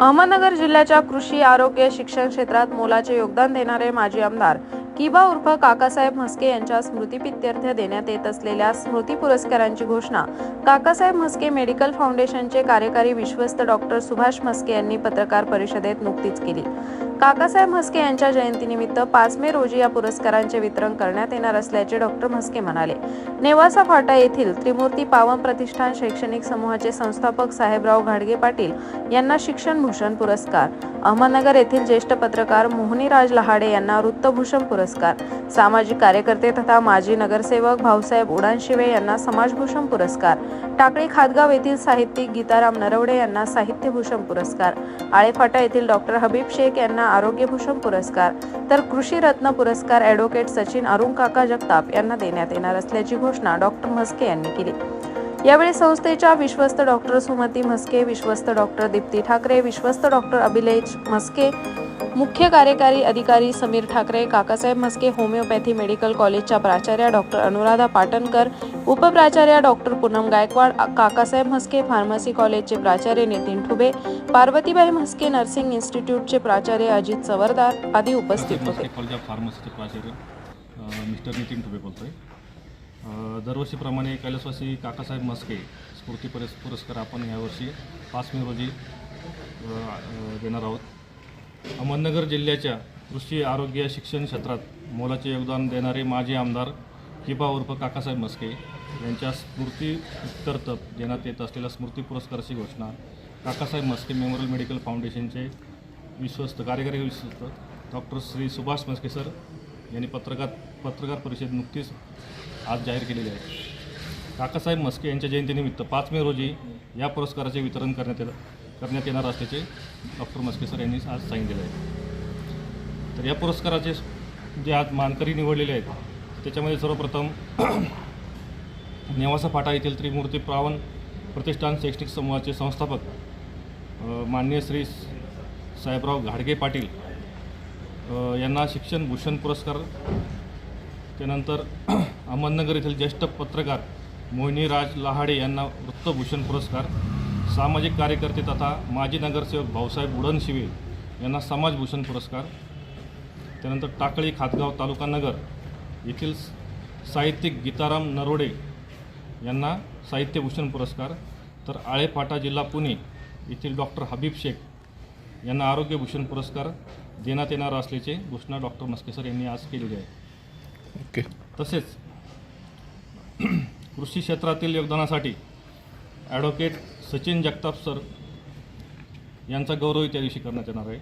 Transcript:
अहमदनगर जिल्ह्याच्या कृषी आरोग्य शिक्षण क्षेत्रात मोलाचे योगदान देणारे माजी आमदार किबा उर्फ काकासाहेब म्हस्के यांच्या स्मृतीपित्यर्थ देण्यात येत असलेल्या स्मृती पुरस्कारांची घोषणा काकासाहेब म्हस्के मेडिकल फाउंडेशनचे कार्यकारी विश्वस्त डॉक्टर सुभाष म्हस्के यांनी पत्रकार परिषदेत नुकतीच केली. काकासाहेब म्हस्के यांच्या जयंतीनिमित्त पाच मे रोजी या पुरस्कारांचे वितरण करण्यात येणार असल्याचे डॉक्टर म्हस्के म्हणाले. नेवासा फाटा येथील त्रिमूर्ती पावन प्रतिष्ठान शैक्षणिक समूहाचे संस्थापक साहेबराव घाडगे पाटील यांना शिक्षण भूषण पुरस्कार अहमदनगर येथील ज्येष्ठ पत्रकार मोहनीराज लहाडे यांना वृत्तभूषण पुरस्कार सामाजिक कार्यकर्ते तथा माजी नगरसेवक भाऊसाहेब उडानशिवे यांना समाजभूषण पुरस्कार. टाकळी खादगाव येथील साहित्यिक गीताराम नरवडे यांना साहित्यभूषण पुरस्कार. आळेफाटा येथील डॉक्टर हबीब शेख यांना आरोग्यभूषण पुरस्कार. तर कृषी रत्न पुरस्कार ॲडव्होकेट सचिन अरुण काका जगताप यांना देण्यात येणार असल्याची घोषणा डॉक्टर म्हस्के यांनी केली. यावेळी संस्थेच्या विश्वस्त डॉक्टर सुमती म्हस्के विश्वस्त डॉक्टर दीप्ती ठाकरे विश्वस्त डॉक्टर अभिलेश म्हस्के मुख्य कार्यकारी अधिकारी समीर ठाकरे काकासाहेब म्हस्के होमिओपॅथी मेडिकल कॉलेजच्या प्राचार्या डॉक्टर अनुराधा पाटणकर उपप्राचार्या डॉक्टर पूनम गायकवाड काकासाहेब म्हस्के फार्मसी कॉलेजचे प्राचार्य नितीन ठुबे पार्वतीबाई म्हस्के नर्सिंग इन्स्टिट्यूटचे प्राचार्य अजित सवरदार आदी उपस्थित होते. फार्मसीचे प्राचार्य मिस्टर नितीन ठुबे बोलतोय. दरवर्षीप्रमाणे कैलासवासी काकासाहेब म्हस्के स्फूर्ती पुरस् पुरस्कार आपण यावर्षी पाच मे रोजी देणार आहोत. अहमदनगर जिल्ह्याच्या कृषी आरोग्य शिक्षण क्षेत्रात मोलाचे योगदान देणारे माजी आमदार किबा उर्फ काकासाहेब मस्के यांच्या स्मृती स्मृतीकर्तव्य देण्यात येत असलेल्या स्मृती पुरस्काराची घोषणा काकासाहेब मस्के मेमोरियल मेडिकल फाउंडेशनचे विश्वस्त कार्यकारी विश्वस्त डॉक्टर श्री सुभाष मस्के सर यांनी पत्रकार पत्रकार परिषद नुकतीच आज जाहीर केलेली आहे. काकासाहेब मस्के यांच्या जयंतीनिमित्त पाच मे रोजी या पुरस्काराचे वितरण करण्यात येत. करण्यात येणार असल्याचे डॉक्टर मस्के सर यांनी आज सांगितले आहे. तर या पुरस्काराचे जे आज मानकरी निवडलेले आहेत त्याच्यामध्ये सर्वप्रथम नेवासा फाटा येथील त्रिमूर्ती प्रावण प्रतिष्ठान शैक्षणिक समूहाचे संस्थापक माननीय श्री साहेबराव घाडगे पाटील यांना शिक्षण भूषण पुरस्कार त्यानंतर अहमदनगर येथील ज्येष्ठ पत्रकार मोहिनी राज लहाडे यांना वृत्तभूषण पुरस्कार सामाजिक कार्यकर्ते तथा माजी नगरसेवक भाऊसाहेब उडनशिवे यांना समाजभूषण पुरस्कार. त्यानंतर टाकळी खातगाव तालुका नगर येथील साहित्यिक गीताराम नरोडे यांना साहित्यभूषण पुरस्कार. तर आळेफाटा जिल्हा पुणे येथील डॉक्टर हबीब शेख यांना आरोग्यभूषण पुरस्कार देण्यात येणार असल्याचे घोषणा डॉक्टर मस्के सर यांनी आज केलेली आहे. ओके. तसेच कृषी क्षेत्रातील योगदानासाठी ॲडव्होकेट सचिन जगताप सर यांचा गौरव त्या दिवशी करण्यात येणार आहे.